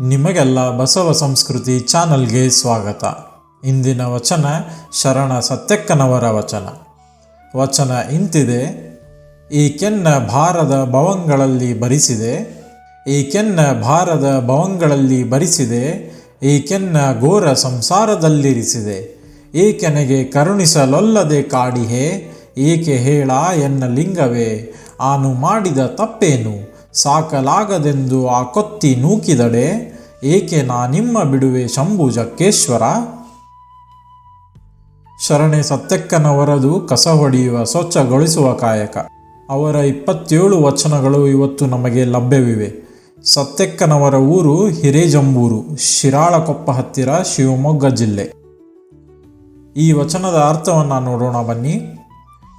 ನಿಮಗೆಲ್ಲ ಬಸವ ಸಂಸ್ಕೃತಿ ಚಾನಲ್ಗೆ ಸ್ವಾಗತ. ಇಂದಿನ ವಚನ ಶರಣ ಸತ್ಯಕ್ಕನವರ ವಚನ. ವಚನ ಇಂತಿದೆ, ಈ ಕೆನ್ನ ಭಾರದ ಭವಂಗಳಲ್ಲಿ ಬರಿಸಿದೆ, ಈ ಕೆನ್ನ ಭಾರದ ಭವಂಗಳಲ್ಲಿ ಬರಿಸಿದೆ, ಈ ಕೆನ್ನ ಘೋರ ಸಂಸಾರದಲ್ಲಿರಿಸಿದೆ. ಏಕೆನಗೆ ಕರುಣಿಸಲೊಲ್ಲದೆ ಕಾಡಿಹೆ, ಏಕೆ ಹೇಳ ಎನ್ನ ಲಿಂಗವೇ, ಆನು ಮಾಡಿದ ತಪ್ಪೇನು? ಸಾಕಲಾಗದೆಂದು ಆ ಕೊತ್ತಿ ನೂಕಿದಡೆ, ಏಕೆ ನಾ ನಿಮ್ಮ ಬಿಡುವೆ ಶಂಭು ಜಕ್ಕೇಶ್ವರ? ಶರಣೆ ಸತ್ಯಕ್ಕನವರದು ಕಸ ಹೊಡೆಯುವ ಸ್ವಚ್ಛಗೊಳಿಸುವ ಕಾಯಕ. ಅವರ ಇಪ್ಪತ್ತೇಳು ವಚನಗಳು ಇವತ್ತು ನಮಗೆ ಲಭ್ಯವಿವೆ. ಸತ್ಯಕ್ಕನವರ ಊರು ಹಿರೇಜಂಬೂರು, ಶಿರಾಳಕೊಪ್ಪ ಹತ್ತಿರ ಶಿವಮೊಗ್ಗ ಜಿಲ್ಲೆ. ಈ ವಚನದ ಅರ್ಥವನ್ನು ನೋಡೋಣ ಬನ್ನಿ.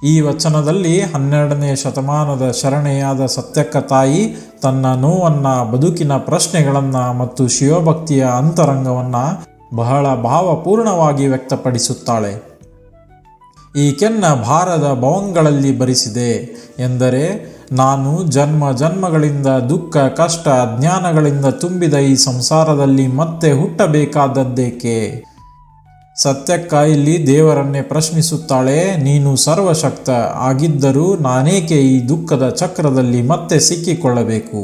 ಈ ವಚನದಲ್ಲಿ ಹನ್ನೆರಡನೇ ಶತಮಾನದ ಶರಣೆಯಾದ ಸತ್ಯಕ್ಕ ತಾಯಿ ತನ್ನ ನೋವನ್ನು, ಬದುಕಿನ ಪ್ರಶ್ನೆಗಳನ್ನು ಮತ್ತು ಶಿವಭಕ್ತಿಯ ಅಂತರಂಗವನ್ನು ಬಹಳ ಭಾವಪೂರ್ಣವಾಗಿ ವ್ಯಕ್ತಪಡಿಸುತ್ತಾಳೆ. ಈ ಕೆನ್ನ ಭಾರದ ಭವಂಗಳಲ್ಲಿ ಬರಿಸಿದೆ ಎಂದರೆ, ನಾನು ಜನ್ಮ ಜನ್ಮಗಳಿಂದ ದುಃಖ, ಕಷ್ಟ, ಜ್ಞಾನಗಳಿಂದ ತುಂಬಿದ ಈ ಸಂಸಾರದಲ್ಲಿ ಮತ್ತೆ ಹುಟ್ಟಬೇಕಾದದ್ದೇಕೆ? ಸತ್ಯಕ್ಕ ಇಲ್ಲಿ ದೇವರನ್ನೇ ಪ್ರಶ್ನಿಸುತ್ತಾಳೆ, ನೀನು ಸರ್ವಶಕ್ತ ಆಗಿದ್ದರೂ ನಾನೇಕೆ ಈ ದುಃಖದ ಚಕ್ರದಲ್ಲಿ ಮತ್ತೆ ಸಿಕ್ಕಿಕೊಳ್ಳಬೇಕು?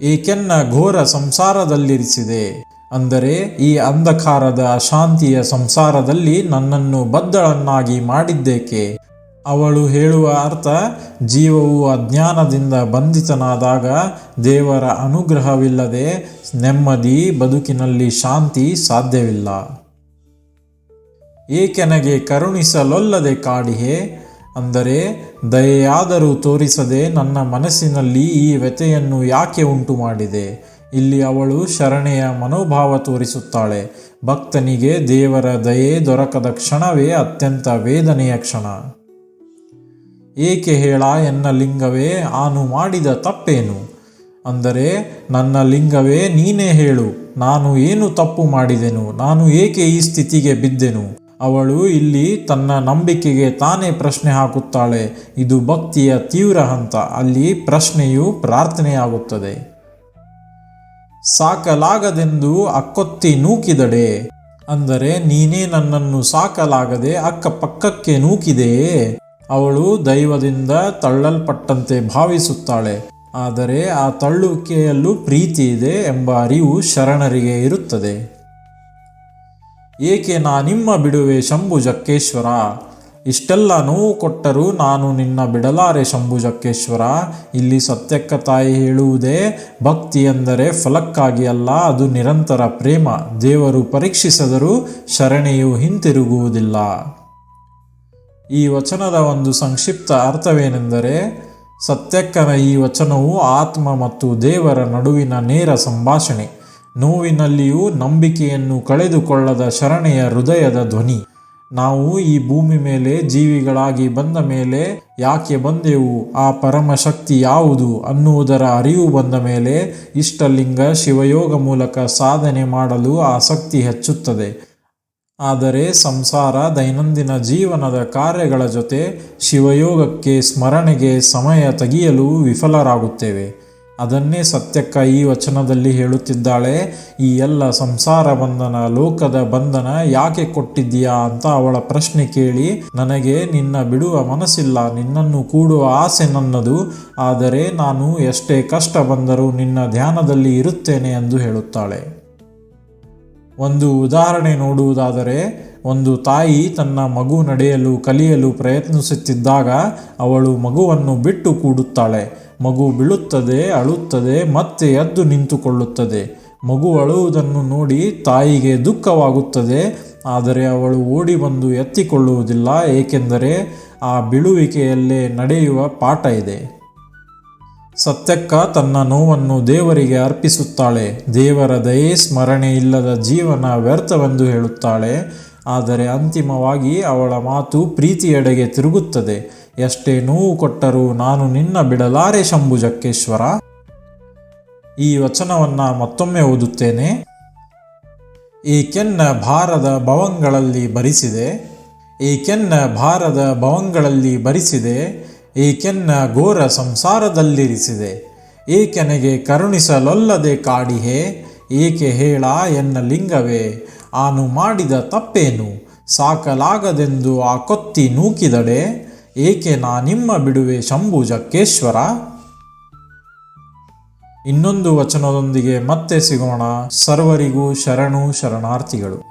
ಏಕೆನ್ನ ಘೋರ ಸಂಸಾರದಲ್ಲಿರಿಸಿದೆ, ಅಂದರೆ ಈ ಅಂಧಕಾರದ ಅಶಾಂತಿಯ ಸಂಸಾರದಲ್ಲಿ ನನ್ನನ್ನು ಬದ್ದಳನ್ನಾಗಿ ಮಾಡಿದ್ದೇಕೆ? ಅವಳು ಹೇಳುವ ಅರ್ಥ, ಜೀವವು ಅಜ್ಞಾನದಿಂದ ಬಂಧಿತನಾದಾಗ ದೇವರ ಅನುಗ್ರಹವಿಲ್ಲದೆ ನೆಮ್ಮದಿ, ಬದುಕಿನಲ್ಲಿ ಶಾಂತಿ ಸಾಧ್ಯವಿಲ್ಲ. ಏಕೆನಗೆ ಕರುಣಿಸಲೊಲ್ಲದೆ ಕಾಡಿಹೆ? ಅಂದರೆ, ದಯೆಯಾದರೂ ತೋರಿಸದೆ ನನ್ನ ಮನಸ್ಸಿನಲ್ಲಿ ಈ ವ್ಯತೆಯನ್ನು ಯಾಕೆ ಉಂಟು ಮಾಡಿದೆ ಇಲ್ಲಿ ಅವಳು ಶರಣೆಯ ಮನೋಭಾವ ತೋರಿಸುತ್ತಾಳೆ. ಭಕ್ತನಿಗೆ ದೇವರ ದಯೆ ದೊರಕದ ಕ್ಷಣವೇ ಅತ್ಯಂತ ವೇದನೆಯ ಕ್ಷಣ. ಏಕೆ ಹೇಳ ಎನ್ನ ಲಿಂಗವೇ? ಆನು ಮಾಡಿದ ತಪ್ಪೇನು? ಅಂದರೆ, ನನ್ನ ಲಿಂಗವೇ ನೀನೇ ಹೇಳು, ನಾನು ಏನು ತಪ್ಪು ಮಾಡಿದೆನು? ನಾನು ಏಕೆ ಈ ಸ್ಥಿತಿಗೆ ಬಿದ್ದೆನು? ಅವಳು ಇಲ್ಲಿ ತನ್ನ ನಂಬಿಕೆಗೆ ತಾನೇ ಪ್ರಶ್ನೆ ಹಾಕುತ್ತಾಳೆ, ಇದು ಭಕ್ತಿಯ ತೀವ್ರ ಹಂತ, ಅಲ್ಲಿ ಪ್ರಶ್ನೆಯು ಪ್ರಾರ್ಥನೆಯಾಗುತ್ತದೆ. ಸಾಕಲಾಗದೆಂದು ಅಕ್ಕೊತ್ತಿ ನೂಕಿದಡೆ? ಅಂದರೆ, ನೀನೇ ನನ್ನನ್ನು ಸಾಕಲಾಗದೆ ಅಕ್ಕಪಕ್ಕಕ್ಕೆ ನೂಕಿದೆಯೇ? ಅವಳು ದೈವದಿಂದ ತಳ್ಳಲ್ಪಟ್ಟಂತೆ ಭಾವಿಸುತ್ತಾಳೆ. ಆದರೆ ಆ ತಳ್ಳುವಿಕೆಯಲ್ಲೂ ಪ್ರೀತಿ ಇದೆ ಎಂಬ ಅರಿವು ಶರಣರಿಗೆ ಇರುತ್ತದೆ. ಏಕೆ ನಾ ನಿಮ್ಮ ಬಿಡುವೆ ಶಂಭು ಜಕ್ಕೇಶ್ವರ? ಇಷ್ಟೆಲ್ಲ ನೋವು ಕೊಟ್ಟರೂ ನಾನು ನಿನ್ನ ಬಿಡಲಾರೆ ಶಂಭು ಜಕ್ಕೇಶ್ವರ. ಇಲ್ಲಿ ಸತ್ಯಕ್ಕ ತಾಯಿ ಹೇಳುವುದೇ ಭಕ್ತಿ ಎಂದರೆ ಫಲಕ್ಕಾಗಿ ಅಲ್ಲ, ಅದು ನಿರಂತರ ಪ್ರೇಮ. ದೇವರು ಪರೀಕ್ಷಿಸದರೂ ಶರಣೆಯು ಹಿಂತಿರುಗುವುದಿಲ್ಲ. ಈ ವಚನದ ಒಂದು ಸಂಕ್ಷಿಪ್ತ ಅರ್ಥವೇನೆಂದರೆ ಸತ್ಯಕ್ಕನ ಈ ವಚನವು ಆತ್ಮ ಮತ್ತು ದೇವರ ನಡುವಿನ ನೇರ ಸಂಭಾಷಣೆ, ನೋವಿನಲ್ಲಿಯೂ ನಂಬಿಕೆಯನ್ನು ಕಳೆದುಕೊಳ್ಳದ ಶರಣೆಯ ಹೃದಯದ ಧ್ವನಿ. ನಾವು ಈ ಭೂಮಿ ಮೇಲೆ ಜೀವಿಗಳಾಗಿ ಬಂದ ಮೇಲೆ ಯಾಕೆ ಬಂದೆವು, ಆ ಪರಮಶಕ್ತಿ ಯಾವುದು ಅನ್ನುವುದರ ಅರಿವು ಬಂದ ಮೇಲೆ ಇಷ್ಟಲಿಂಗ ಶಿವಯೋಗ ಮೂಲಕ ಸಾಧನೆ ಮಾಡಲು ಆಸಕ್ತಿ ಹೆಚ್ಚುತ್ತದೆ. ಆದರೆ ಸಂಸಾರ ದೈನಂದಿನ ಜೀವನದ ಕಾರ್ಯಗಳ ಜೊತೆ ಶಿವಯೋಗಕ್ಕೆ ಸ್ಮರಣೆಗೆ ಸಮಯ ತೆಗೆಯಲು ವಿಫಲರಾಗುತ್ತೇವೆ. ಅದನ್ನೇ ಸತ್ಯಕ್ಕ ಈ ವಚನದಲ್ಲಿ ಹೇಳುತ್ತಿದ್ದಾಳೆ. ಈ ಎಲ್ಲ ಸಂಸಾರ ಬಂಧನ, ಲೋಕದ ಬಂಧನ ಯಾಕೆ ಕೊಟ್ಟಿದ್ದೀಯಾ ಅಂತ ಅವಳ ಪ್ರಶ್ನೆ ಕೇಳಿ, ನನಗೆ ನಿನ್ನ ಬಿಡುವ ಮನಸ್ಸಿಲ್ಲ, ನಿನ್ನನ್ನು ಕೂಡುವ ಆಸೆ ನನ್ನದು, ಆದರೆ ನಾನು ಎಷ್ಟೇ ಕಷ್ಟ ಬಂದರೂ ನಿನ್ನ ಧ್ಯಾನದಲ್ಲಿ ಇರುತ್ತೇನೆ ಎಂದು ಹೇಳುತ್ತಾಳೆ. ಒಂದು ಉದಾಹರಣೆ ನೋಡುವುದಾದರೆ, ಒಂದು ತಾಯಿ ತನ್ನ ಮಗು ನಡೆಯಲು, ಕಲಿಯಲು ಪ್ರಯತ್ನಿಸುತ್ತಿದ್ದಾಗ ಅವಳು ಮಗುವನ್ನು ಬಿಟ್ಟು ಕೂಡುತ್ತಾಳೆ. ಮಗು ಬೀಳುತ್ತದೆ, ಅಳುತ್ತದೆ, ಮತ್ತೆ ಎದ್ದು ನಿಂತುಕೊಳ್ಳುತ್ತದೆ. ಮಗು ಅಳುವುದನ್ನು ನೋಡಿ ತಾಯಿಗೆ ದುಃಖವಾಗುತ್ತದೆ, ಆದರೆ ಅವಳು ಓಡಿ ಬಂದು ಎತ್ತಿಕೊಳ್ಳುವುದಿಲ್ಲ, ಏಕೆಂದರೆ ಆ ಬೀಳುವಿಕೆಯಲ್ಲೇ ನಡೆಯುವ ಪಾಠ ಇದೆ. ಸತ್ಯಕ್ಕ ತನ್ನ ನೋವನ್ನು ದೇವರಿಗೆ ಅರ್ಪಿಸುತ್ತಾಳೆ. ದೇವರ ದಯೆ, ಸ್ಮರಣೆ ಇಲ್ಲದ ಜೀವನ ವ್ಯರ್ಥವೆಂದು ಹೇಳುತ್ತಾಳೆ. ಆದರೆ ಅಂತಿಮವಾಗಿ ಅವಳ ಮಾತು ಪ್ರೀತಿಯೆಡೆಗೆ ತಿರುಗುತ್ತದೆ. ಎಷ್ಟೇ ನೋವು ಕೊಟ್ಟರೂ ನಾನು ನಿನ್ನ ಬಿಡಲಾರೆ ಶಂಭು ಜಕ್ಕೇಶ್ವರ. ಈ ವಚನವನ್ನ ಮತ್ತೊಮ್ಮೆ ಓದುತ್ತೇನೆ. ಈ ಕೆನ್ನ ಭಾರದ ಭವಂಗಳಲ್ಲಿ ಭರಿಸಿದೆ ಈ ಕೆನ್ನ ಭಾರದ ಭವಂಗಳಲ್ಲಿ ಭರಿಸಿದೆ ಏಕೆನ್ನ ಘೋರ ಸಂಸಾರದಲ್ಲಿರಿಸಿದೆ. ಈಕೆನೆಗೆ ಕರುಣಿಸಲೊಲ್ಲದೆ ಕಾಡಿಹೆ, ಏಕೆ ಹೇಳ ಎನ್ನ ಲಿಂಗವೇ, ಆನು ಮಾಡಿದ ತಪ್ಪೇನು? ಸಾಕಲಾಗದೆಂದು ಆ ಕೊತ್ತಿ ನೂಕಿದಡೆ, ಏಕೆ ನಾ ನಿಮ್ಮ ಬಿಡುವೆ ಶಂಭು ಜಕ್ಕೇಶ್ವರ? ಇನ್ನೊಂದು ವಚನದೊಂದಿಗೆ ಮತ್ತೆ ಸಿಗೋಣ. ಸರ್ವರಿಗೂ ಶರಣು ಶರಣಾರ್ಥಿಗಳು.